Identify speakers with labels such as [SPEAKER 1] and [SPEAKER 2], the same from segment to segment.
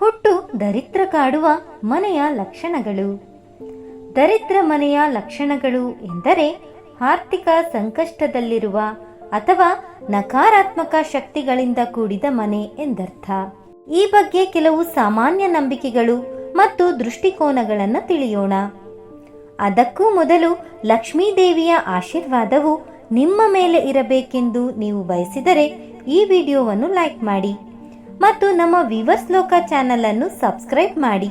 [SPEAKER 1] ಹುಟ್ಟು ದರಿದ್ರ ಕಾಡುವ ಮನೆಯ ಲಕ್ಷಣಗಳು. ದರಿದ್ರ ಮನೆಯ ಲಕ್ಷಣಗಳು ಎಂದರೆ ಆರ್ಥಿಕ ಸಂಕಷ್ಟದಲ್ಲಿರುವ ಅಥವಾ ನಕಾರಾತ್ಮಕ ಶಕ್ತಿಗಳಿಂದ ಕೂಡಿದ ಮನೆ ಎಂದರ್ಥ. ಈ ಬಗ್ಗೆ ಕೆಲವು ಸಾಮಾನ್ಯ ನಂಬಿಕೆಗಳು ಮತ್ತು ದೃಷ್ಟಿಕೋನಗಳನ್ನು ತಿಳಿಯೋಣ. ಅದಕ್ಕೂ ಮೊದಲು ಲಕ್ಷ್ಮೀದೇವಿಯ ಆಶೀರ್ವಾದವು ನಿಮ್ಮ ಮೇಲೆ ಇರಬೇಕೆಂದು ನೀವು ಬಯಸಿದರೆ ಈ ವಿಡಿಯೋವನ್ನು ಲೈಕ್ ಮಾಡಿ. ಮತ್ತು ನಮ್ಮ ವಿವರ್ಸ್ ಲೋಕ ಚಾನೆಲ್ ಅನ್ನು ಸಬ್ಸ್ಕ್ರೈಬ್ ಮಾಡಿ.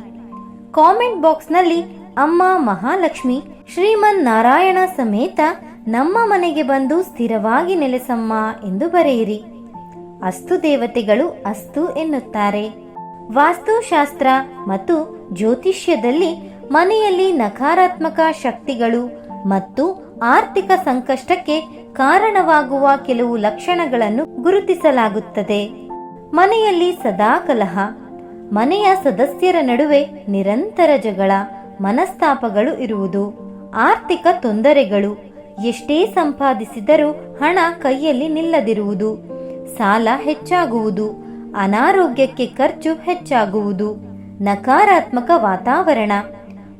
[SPEAKER 1] ಕಾಮೆಂಟ್ ಬಾಕ್ಸ್ನಲ್ಲಿ ಅಮ್ಮ ಮಹಾಲಕ್ಷ್ಮಿ, ಶ್ರೀಮನ್ ನಾರಾಯಣ ಸಮೇತ ನಮ್ಮ ಮನೆಗೆ ಬಂದು ಸ್ಥಿರವಾಗಿ ನೆಲೆಸಮ್ಮ ಎಂದು ಬರೆಯಿರಿ. ಅಸ್ತು ದೇವತೆಗಳು ಅಸ್ತು ಎನ್ನುತ್ತಾರೆ. ವಾಸ್ತುಶಾಸ್ತ್ರ ಮತ್ತು ಜ್ಯೋತಿಷ್ಯದಲ್ಲಿ ಮನೆಯಲ್ಲಿ ನಕಾರಾತ್ಮಕ ಶಕ್ತಿಗಳು ಮತ್ತು ಆರ್ಥಿಕ ಸಂಕಷ್ಟಕ್ಕೆ ಕಾರಣವಾಗುವ ಕೆಲವು ಲಕ್ಷಣಗಳನ್ನು ಗುರುತಿಸಲಾಗುತ್ತದೆ. ಮನೆಯಲ್ಲಿ ಸದಾ ಕಲಹ. ಮನೆಯ ಸದಸ್ಯರ ನಡುವೆ ನಿರಂತರ ಜಗಳ, ಮನಸ್ತಾಪಗಳು ಇರುವುದು, ಆರ್ಥಿಕ ತೊಂದರೆಗಳು. ಎಷ್ಟೇ ಸಂಪಾದಿಸಿದರೂ ಹಣ ಕೈಯಲ್ಲಿ ನಿಲ್ಲದಿರುವುದು, ಸಾಲ ಹೆಚ್ಚಾಗುವುದು, ಅನಾರೋಗ್ಯಕ್ಕೆ ಖರ್ಚು ಹೆಚ್ಚಾಗುವುದು, ನಕಾರಾತ್ಮಕ ವಾತಾವರಣ.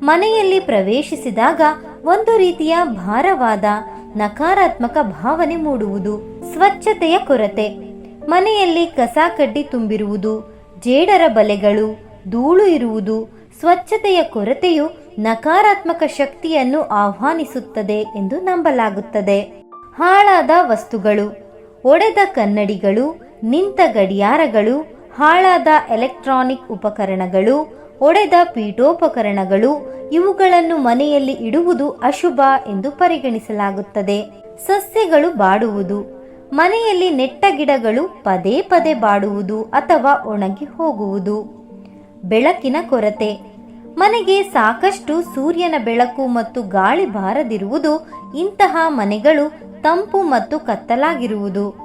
[SPEAKER 1] ಮನೆಯಲ್ಲಿ ಪ್ರವೇಶಿಸಿದಾಗ ಒಂದು ರೀತಿಯ ಭಾರವಾದ, ನಕಾರಾತ್ಮಕ ಭಾವನೆ ಮೂಡುವುದು, ಸ್ವಚ್ಛತೆಯ ಕೊರತೆ. ಮನೆಯಲ್ಲಿ ಕಸ ಕಡ್ಡಿ ತುಂಬಿರುವುದು, ಜೇಡರ ಬಲೆಗಳು, ಧೂಳು ಇರುವುದು, ಸ್ವಚ್ಛತೆಯ ಕೊರತೆಯು ನಕಾರಾತ್ಮಕ ಶಕ್ತಿಯನ್ನು ಆಹ್ವಾನಿಸುತ್ತದೆ ಎಂದು ನಂಬಲಾಗುತ್ತದೆ. ಹಾಳಾದ ವಸ್ತುಗಳು, ಒಡೆದ ಕನ್ನಡಿಗಳು, ನಿಂತ ಗಡಿಯಾರಗಳು, ಹಾಳಾದ ಎಲೆಕ್ಟ್ರಾನಿಕ್ ಉಪಕರಣಗಳು, ಒಡೆದ ಪೀಠೋಪಕರಣಗಳು, ಇವುಗಳನ್ನು ಮನೆಯಲ್ಲಿ ಇಡುವುದು ಅಶುಭ ಎಂದು ಪರಿಗಣಿಸಲಾಗುತ್ತದೆ. ಸಸ್ಯಗಳು ಬಾಡುವುದು ಮನೆಯಲ್ಲಿ ನೆಟ್ಟ ಗಿಡಗಳು ಪದೇ ಪದೇ ಬಾಡುವುದು ಅಥವಾ ಒಣಗಿ ಹೋಗುವುದು. ಬೆಳಕಿನ ಕೊರತೆ. ಮನೆಗೆ ಸಾಕಷ್ಟು ಸೂರ್ಯನ ಬೆಳಕು ಮತ್ತು ಗಾಳಿ ಬಾರದಿರುವುದು ಇಂತಹ ಮನೆಗಳು ತಂಪು ಮತ್ತು ಕತ್ತಲಾಗಿರುವುದು.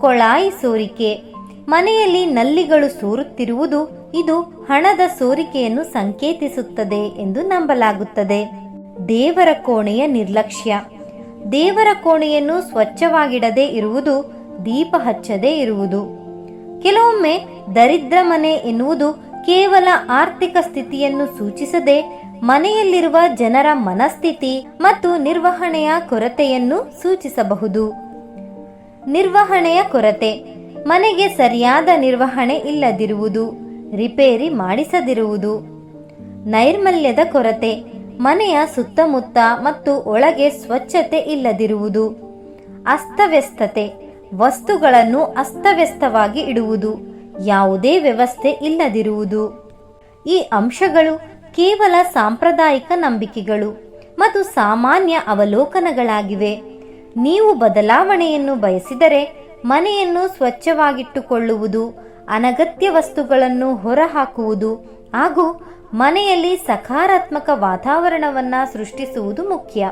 [SPEAKER 1] ಕೊಳಾಯಿ ಸೋರಿಕೆ. ಮನೆಯಲ್ಲಿ ನಲ್ಲಿಗಳು ಸೋರುತ್ತಿರುವುದು ಇದು ಹಣದ ಸೋರಿಕೆಯನ್ನು ಸಂಕೇತಿಸುತ್ತದೆ ಎಂದು ನಂಬಲಾಗುತ್ತದೆ. ದೇವರ ಕೋಣೆಯ ನಿರ್ಲಕ್ಷ್ಯ. ದೇವರ ಕೋಣೆಯನ್ನು ಸ್ವಚ್ಛವಾಗಿಡದೇ ಇರುವುದು, ದೀಪ ಹಚ್ಚದೇ ಇರುವುದು. ಕೆಲವೊಮ್ಮೆ ದರಿದ್ರ ಮನೆ ಎನ್ನುವುದು ಕೇವಲ ಆರ್ಥಿಕ ಸ್ಥಿತಿಯನ್ನು ಸೂಚಿಸದೆ, ಮನೆಯಲ್ಲಿರುವ ಜನರ ಮನಸ್ಥಿತಿ ಮತ್ತು ನಿರ್ವಹಣೆಯ ಕೊರತೆಯನ್ನು ಸೂಚಿಸಬಹುದು. ನಿರ್ವಹಣೆಯ ಕೊರತೆ, ಮನೆಗೆ ಸರಿಯಾದ ನಿರ್ವಹಣೆ ಇಲ್ಲದಿರುವುದು, ರಿಪೇರಿ ಮಾಡಿಸದಿರುವುದು. ನೈರ್ಮಲ್ಯದ ಕೊರತೆ ಮನೆಯ ಸುತ್ತಮುತ್ತ ಮತ್ತು ಒಳಗೆ ಸ್ವಚ್ಛತೆ ಇಲ್ಲದಿರುವುದು, ಅಸ್ತವ್ಯಸ್ತತೆ, ವಸ್ತುಗಳನ್ನು ಅಸ್ತವ್ಯಸ್ತವಾಗಿ ಇಡುವುದು, ಯಾವುದೇ ವ್ಯವಸ್ಥೆ ಇಲ್ಲದಿರುವುದು. ಈ ಅಂಶಗಳು ಕೇವಲ ಸಾಂಪ್ರದಾಯಿಕ ನಂಬಿಕೆಗಳು ಮತ್ತು ಸಾಮಾನ್ಯ ಅವಲೋಕನಗಳಾಗಿವೆ. ನೀವು ಬದಲಾವಣೆಯನ್ನು ಬಯಸಿದರೆ ಮನೆಯನ್ನು ಸ್ವಚ್ಛವಾಗಿಟ್ಟುಕೊಳ್ಳುವುದು, ಅನಗತ್ಯ ವಸ್ತುಗಳನ್ನು ಹೊರಹಾಕುವುದು ಹಾಗೂ ಮನೆಯಲ್ಲಿ ಸಕಾರಾತ್ಮಕ ವಾತಾವರಣವನ್ನ ಸೃಷ್ಟಿಸುವುದು ಮುಖ್ಯ.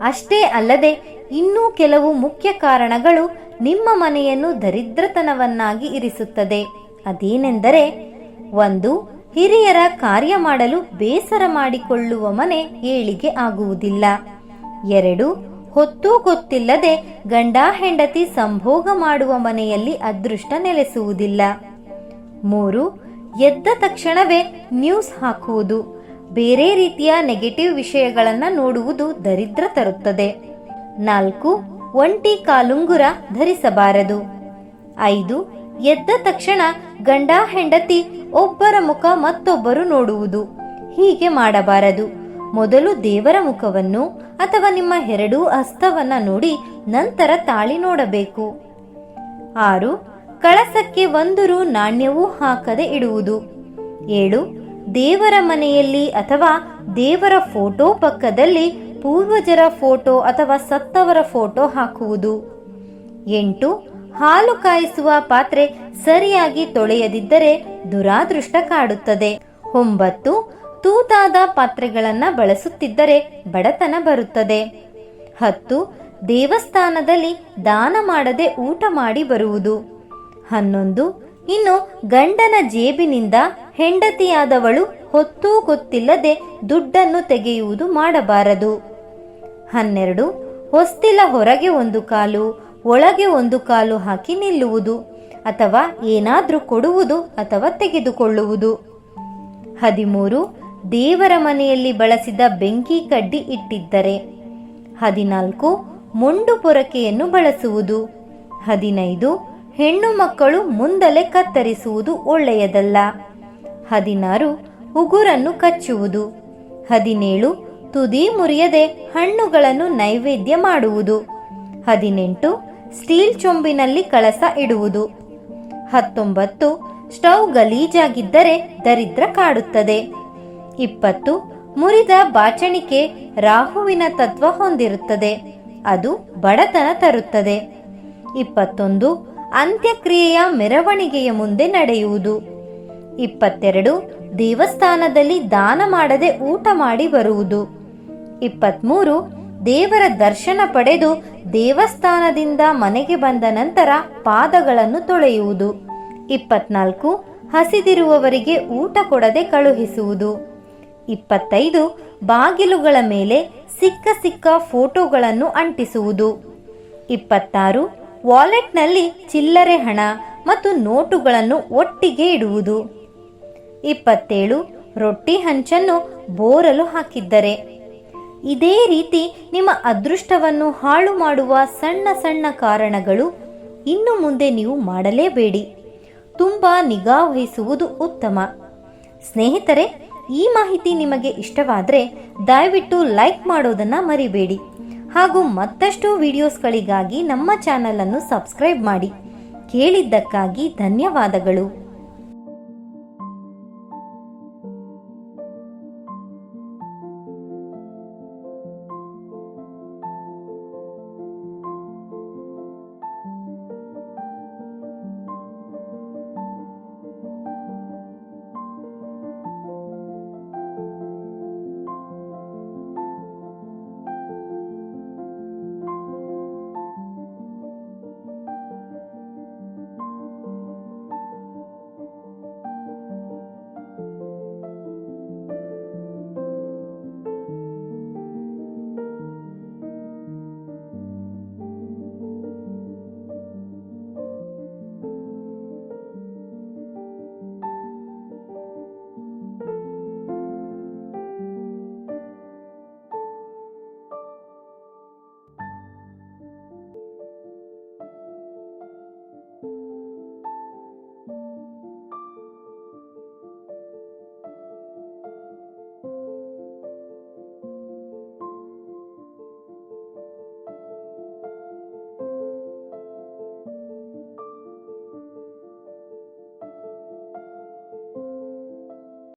[SPEAKER 1] ಅಷ್ಟೇ ಅಲ್ಲದೆ ಇನ್ನೂ ಕೆಲವು ಮುಖ್ಯ ಕಾರಣಗಳು ನಿಮ್ಮ ಮನೆಯನ್ನು ದರಿದ್ರತನವನ್ನಾಗಿ ಇರಿಸುತ್ತದೆ. ಅದೇನೆಂದರೆ, ಒಂದು, ಹಿರಿಯರ ಕಾರ್ಯ ಮಾಡಲು ಬೇಸರ ಮಾಡಿಕೊಳ್ಳುವ ಮನೆ ಏಳಿಗೆ ಆಗುವುದಿಲ್ಲ. ಎರಡು, ಹೊತ್ತು ಗೊತ್ತಿಲ್ಲದೆ ಗಂಡ ಹೆಂಡತಿ ಸಂಭೋಗ ಮಾಡುವ ಮನೆಯಲ್ಲಿ ಅದೃಷ್ಟ ನೆಲೆಸುವುದಿಲ್ಲ. ಮೂರು ಎದ್ದ ತಕ್ಷಣವೇ ನ್ಯೂಸ್ ಹಾಕುವುದು. ಬೇರೆ ರೀತಿಯ ನೆಗೆಟಿವ್ ವಿಷಯಗಳನ್ನು ನೋಡುವುದು ದರಿದ್ರ ತರುತ್ತದೆ. ನಾಲ್ಕು, ಒಂಟಿ ಕಾಲುಂಗುರ ಧರಿಸಬಾರದು. ಐದು, ಎದ್ದ ತಕ್ಷಣ ಗಂಡ ಹೆಂಡತಿ ಒಬ್ಬರ ಮುಖ ಮತ್ತೊಬ್ಬರು ನೋಡುವುದು. ಹೀಗೆ ಮಾಡಬಾರದು. ಮೊದಲು ದೇವರ ಮುಖವನ್ನು ಅಥವಾ ನಿಮ್ಮ ಎರಡೂ ಹಸ್ತವನ್ನ ನೋಡಿ ನಂತರ ತಾಳಿ ನೋಡಬೇಕು. ಆರು ಕಳಸಕ್ಕೆ ಒಂದು ರು ನಾಣ್ಯವೂ ಹಾಕದೆ ಇಡುವುದು. ಏಳು, ದೇವರ ಮನೆಯಲ್ಲಿ ಅಥವಾ ದೇವರ ಫೋಟೋ ಪಕ್ಕದಲ್ಲಿ ಪೂರ್ವಜರ ಫೋಟೋ ಅಥವಾ ಸತ್ತವರ ಫೋಟೋ ಹಾಕುವುದು. ಎಂಟು, ಹಾಲು ಕಾಯಿಸುವ ಪಾತ್ರೆ ಸರಿಯಾಗಿ ತೊಳೆಯದಿದ್ದರೆ ದುರಾದೃಷ್ಟ ಕಾಡುತ್ತದೆ. ಒಂಬತ್ತು, ತೂತಾದ ಪಾತ್ರೆಗಳನ್ನ ಬಳಸುತ್ತಿದ್ದರೆ ಬಡತನ ಬರುತ್ತದೆ. ಹತ್ತು, ದೇವಸ್ಥಾನದಲ್ಲಿ ದಾನ ಮಾಡದೆ ಊಟ ಮಾಡಿ ಬರುವುದು. ಹನ್ನೊಂದು. ಇನ್ನು ಗಂಡನ ಜೇಬಿನಿಂದ ಹೆಂಡತಿಯಾದವಳು ಹೊತ್ತೂ ಗೊತ್ತಿಲ್ಲದೆ ದುಡ್ಡನ್ನು ತೆಗೆಯುವುದು ಮಾಡಬಾರದು. ಹನ್ನೆರಡು. ಹೊಸ್ತಿಲ ಹೊರಗೆ ಒಂದು ಕಾಲು, ಒಳಗೆ ಒಂದು ಕಾಲು ಹಾಕಿ ನಿಲ್ಲುವುದು ಅಥವಾ ಏನಾದರೂ ಕೊಡುವುದು ಅಥವಾ ತೆಗೆದುಕೊಳ್ಳುವುದು. ಹದಿಮೂರು. ದೇವರ ಮನೆಯಲ್ಲಿ ಬಳಸಿದ ಬೆಂಕಿ ಕಡ್ಡಿ ಇಟ್ಟಿದ್ದರೆ. ಹದಿನಾಲ್ಕು. ಮೊಂಡು ಪೊರಕೆಯನ್ನು ಬಳಸುವುದು. ಹದಿನೈದು. ಹೆಣ್ಣು ಮಕ್ಕಳು ಮುಂದಲೆ ಕತ್ತರಿಸುವುದು ಒಳ್ಳೆಯದಲ್ಲ. ಹದಿನಾರು, ಉಗುರನ್ನು ಕಚ್ಚುವುದು. ಹದಿನೇಳು, ತುದಿ ಮುರಿಯದೆ ಹಣ್ಣುಗಳನ್ನು ನೈವೇದ್ಯ ಮಾಡುವುದು. ಹದಿನೆಂಟು, ಸ್ಟೀಲ್ ಚೊಂಬಿನಲ್ಲಿ ಕಳಸ ಇಡುವುದು. ಹತ್ತೊಂಬತ್ತು, ಸ್ಟವ್ ಗಲೀಜಾಗಿದ್ದರೆ ದರಿದ್ರ ಕಾಡುತ್ತದೆ. ಇಪ್ಪತ್ತು, ಮುರಿದ ಬಾಚಣಿಕೆ ರಾಹುವಿನ ತತ್ವ ಹೊಂದಿರುತ್ತದೆ. ಅದು ಬಡತನ ತರುತ್ತದೆ. ಇಪ್ಪತ್ತೊಂದು ಅಂತ್ಯಕ್ರಿಯೆಯ ಮೆರವಣಿಗೆಯ ಮುಂದೆ ನಡೆಯುವುದು. ಇಪ್ಪತ್ತೆರಡು, ದೇವಸ್ಥಾನದಲ್ಲಿ ದಾನ ಮಾಡದೆ ಊಟ ಮಾಡಿ ಬರುವುದು. ಇಪ್ಪತ್ತ್ಮೂರು ದೇವರ ದರ್ಶನ ಪಡೆದು ದೇವಸ್ಥಾನದಿಂದ ಮನೆಗೆ ಬಂದ ನಂತರ ಪಾದಗಳನ್ನು ತೊಳೆಯುವುದು. ಇಪ್ಪತ್ನಾಲ್ಕು, ಹಸಿದಿರುವವರಿಗೆ ಊಟ ಕೊಡದೆ ಕಳುಹಿಸುವುದು. ಇಪ್ಪತ್ತೈದು, ಬಾಗಿಲುಗಳ ಮೇಲೆ ಸಿಕ್ಕ ಸಿಕ್ಕ ಫೋಟೋಗಳನ್ನು ಅಂಟಿಸುವುದು. ಇಪ್ಪತ್ತಾರು ವಾಲೆಟ್ನಲ್ಲಿ ಚಿಲ್ಲರೆ ಹಣ ಮತ್ತು ನೋಟುಗಳನ್ನು ಒಟ್ಟಿಗೆ ಇಡುವುದು. ಇಪ್ಪತ್ತೇಳು, ರೊಟ್ಟಿ ಹಂಚನ್ನು ಬೋರಲು ಹಾಕಿದ್ದರೆ. ಇದೇ ರೀತಿ ನಿಮ್ಮ ಅದೃಷ್ಟವನ್ನು ಹಾಳು ಮಾಡುವ ಸಣ್ಣ ಸಣ್ಣ ಕಾರಣಗಳು ಇನ್ನು ಮುಂದೆ ನೀವು ಮಾಡಲೇಬೇಡಿ. ತುಂಬ ನಿಗಾ ವಹಿಸುವುದು ಉತ್ತಮ. ಸ್ನೇಹಿತರೆ, ಈ ಮಾಹಿತಿ ನಿಮಗೆ ಇಷ್ಟವಾದರೆ ದಯವಿಟ್ಟು ಲೈಕ್ ಮಾಡೋದನ್ನು ಮರಿಬೇಡಿ. ಹಾಗೂ ಮತ್ತಷ್ಟು ವಿಡಿಯೋಸ್ಗಳಿಗಾಗಿ ನಮ್ಮ ಚಾನಲನ್ನು ಸಬ್ಸ್ಕ್ರೈಬ್ ಮಾಡಿ. ಕೇಳಿದ್ದಕ್ಕಾಗಿ ಧನ್ಯವಾದಗಳು.